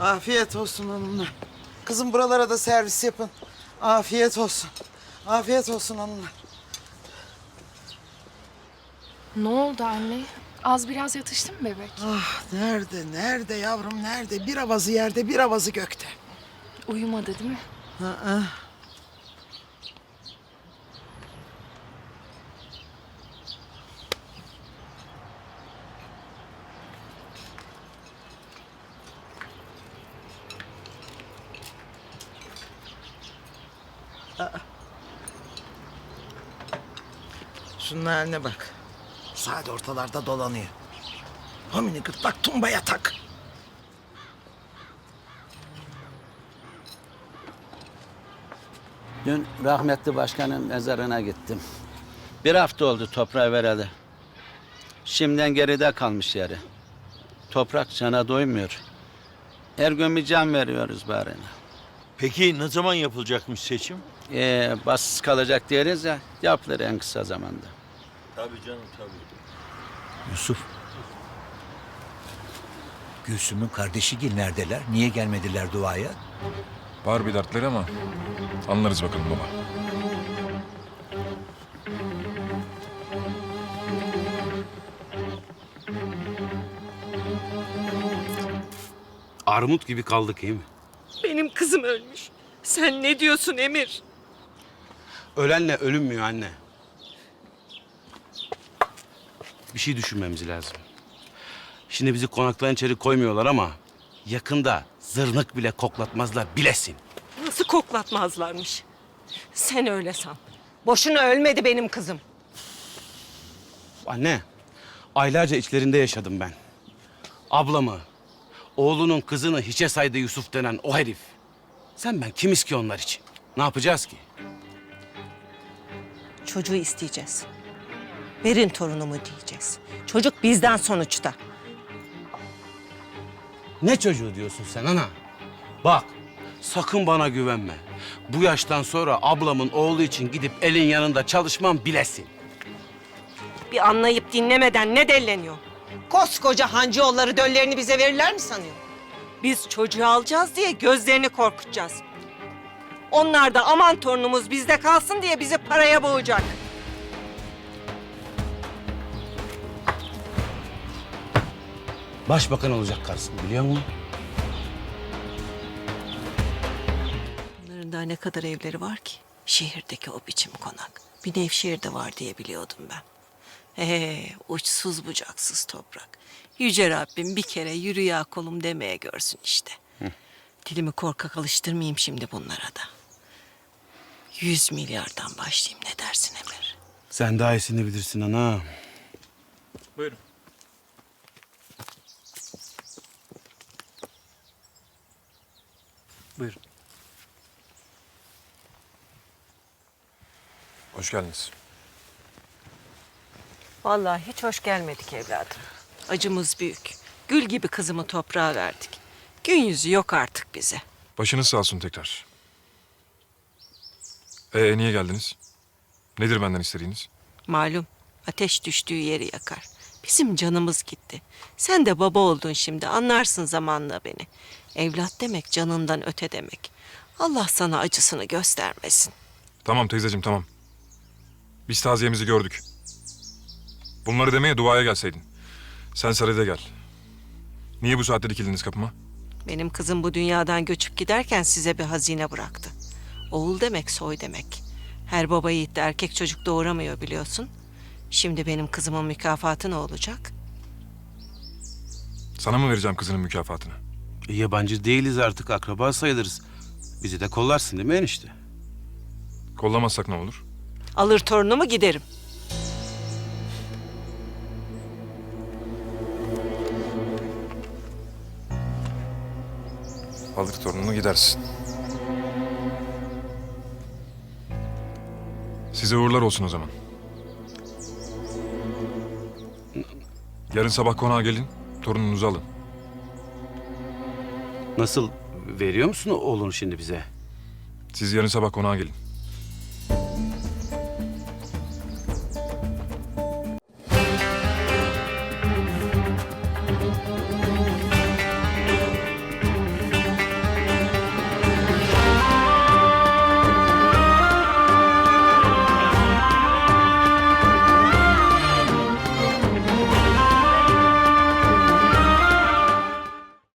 Afiyet olsun hanımlar. Kızım buralara da servis yapın. Afiyet olsun. Afiyet olsun hanımlar. Ne oldu anne? Az biraz yatıştı mı bebek? Ah nerede, nerede yavrum nerede? Bir avazı yerde, bir avazı gökte. Uyumadı değil mi? Aa. Aa. Şunun haline bak. Saat ortalarda dolanıyor. Homini gırtlak tumbaya tak. Dün rahmetli başkanın mezarına gittim. Bir hafta oldu toprağı vereli. Şimdiden geride kalmış yeri. Toprak cana doymuyor. Her gün bir can veriyoruz bari. Peki ne zaman yapılacakmış seçim? Ee, bassız kalacak diyoruz ya, yapılır en kısa zamanda. Tabii canım tabii. Yusuf. Gülsüm'ün kardeşi neredeler? Niye gelmediler duaya? Var bir dertleri ama anlarız bakalım baba. Armut gibi kaldık iyi mi? Kızım ölmüş. Sen ne diyorsun Emir? Ölenle ölünmüyor anne. Bir şey düşünmemiz lazım. Şimdi bizi konaktan içeri koymuyorlar ama yakında zırnık bile koklatmazlar bilesin. Nasıl koklatmazlarmış? Sen öyle san. Boşuna ölmedi benim kızım. Anne, aylarca içlerinde yaşadım ben. Ablamı, oğlunun kızını hiçe saydı Yusuf denen o herif. Sen ben kimiz ki onlar için? Ne yapacağız ki? Çocuğu isteyeceğiz. Verin torunumu diyeceğiz. Çocuk bizden sonuçta. Ne çocuğu diyorsun sen ana? Bak, sakın bana güvenme. Bu yaştan sonra ablamın oğlu için gidip elin yanında çalışmam bilesin. Bir anlayıp dinlemeden ne delleniyor? Koskoca hancıoğulları döllerini bize verirler mi sanıyor? Biz çocuğu alacağız diye gözlerini korkutacağız. Onlar da aman torunumuz bizde kalsın diye bizi paraya boğacak. Başbakan olacak karısı biliyor musun? Bunların daha ne kadar evleri var ki? Şehirdeki o biçim konak. Bir Nevşehir'de var diye biliyordum ben. Ee, uçsuz bucaksız toprak. Yüce Rabbim bir kere yürü ya kolum demeye görsün işte. Dilimi korkak alıştırmayayım şimdi bunlara da. Yüz milyardan başlayayım ne dersin Emir? Sen daha iyisini bilirsin ana. Buyurun. Buyurun. Hoş geldiniz. Vallahi hiç hoş gelmedik evladım. Acımız büyük. Gül gibi kızımı toprağa verdik. Gün yüzü yok artık bize. Başınız sağ olsun tekrar. Ee niye geldiniz? Nedir benden istediğiniz? Malum ateş düştüğü yeri yakar. Bizim canımız gitti. Sen de baba oldun şimdi anlarsın zamanla beni. Evlat demek canından öte demek. Allah sana acısını göstermesin. Tamam teyzeciğim tamam. Biz taziyemizi gördük. Bunları demeye duaya gelseydin. Sen sarayda gel. Niye bu saatte dikildiniz kapıma? Benim kızım bu dünyadan göçüp giderken size bir hazine bıraktı. Oğul demek soy demek. Her baba yiğit de erkek çocuk doğuramıyor biliyorsun. Şimdi benim kızımın mükafatı ne olacak? Sana mı vereceğim kızının mükafatını? E, yabancı değiliz artık akraba sayılırız. Bizi de kollarsın değil mi enişte? Kollamazsak ne olur? Alır torunumu giderim. Alır torununu gidersin. Size uğurlar olsun o zaman. Yarın sabah konağa gelin, torununuzu alın. Nasıl veriyor musun oğlunu şimdi bize? Siz yarın sabah konağa gelin.